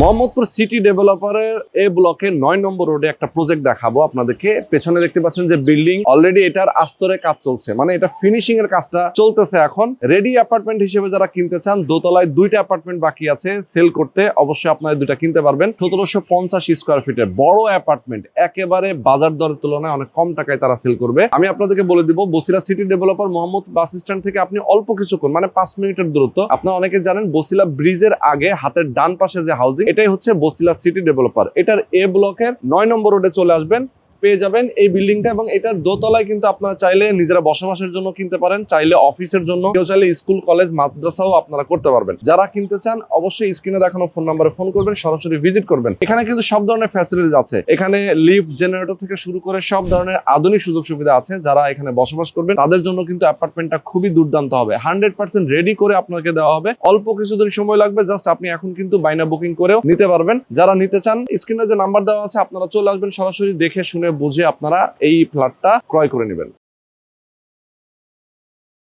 Mohammadpur city ডেভেলপারের এ ব্লকের নয় নম্বর রোডে একটা প্রজেক্ট দেখাবো আপনাদেরকে। পেছনে দেখতে পাচ্ছেন যে বিল্ডিং অলরেডি এটার আস্তরে কাজ চলছে। মানে এটা ফিনিশিং এর কাজটা চলতেছে এখন। রেডি অ্যাপার্টমেন্ট হিসেবে যারা কিনতে চান, দোতলায় দুইটা অ্যাপার্টমেন্ট বাকি আছে সেল করতে। অবশ্যই আপনারা দুইটা কিনতে পারবেন। সতেরোশো পঞ্চাশ স্কোয়ার ফিটের বড় অ্যাপার্টমেন্ট একেবারে বাজার দরের তুলনায় অনেক কম টাকায় তারা সেল করবে। আমি আপনাদেরকে বলে দিব Basila city developer Mohammad bus stand থেকে আপনি অল্প কিছুক্ষণ মানে পাঁচ মিনিটের দূরত্ব। আপনারা অনেকে জানেন বসিলা ব্রিজের আগে হাতের ডান পাশে যে হাউজিং এটাই হচ্ছে বসিলা সিটি ডেভেলপার এটার এ ব্লকের নয় নম্বর রোডে চলে আসবেন। পেয়ে যাবেন এই বিল্ডিংটা এবং এটার দোতলায় কিন্তু আপনারা চাইলে নিজেরা বসবাসের জন্য কিনতে পারেন, চাইলে অফিসের জন্য, কেউ চাইলে স্কুল, কলেজ, মাদ্রাসাও আপনারা করতে পারবেন। যারা কিনতে চান, অবশ্যই স্ক্রিনে দেখানো ফোন নাম্বারে ফোন করবেন, সরাসরি ভিজিট করবেন। এখানে কিন্তু সব ধরনের ফ্যাসিলিটিস আছে। এখানে লিফট, জেনারেটর থেকে শুরু করে সব ধরনের আধুনিক সুযোগ সুবিধা আছে। যারা এখানে বসবাস করবেন, তাদের জন্য কিন্তু অ্যাপার্টমেন্টটা খুবই দুর্দান্ত হবে। হান্ড্রেড পার্সেন্ট রেডি করে আপনাকে দেওয়া হবে। অল্প কিছুদিন সময় লাগবে, জাস্ট আপনি এখন কিন্তু বাইনা বুকিং করেও নিতে পারবেন। যারা নিতে চান, স্ক্রিনে যে নাম্বার দেওয়া আছে, আপনারা চলে আসবেন, সরাসরি দেখে শুনে বুঝে আপনারা এই ফ্ল্যাটটা ক্রয় করে নেবেন।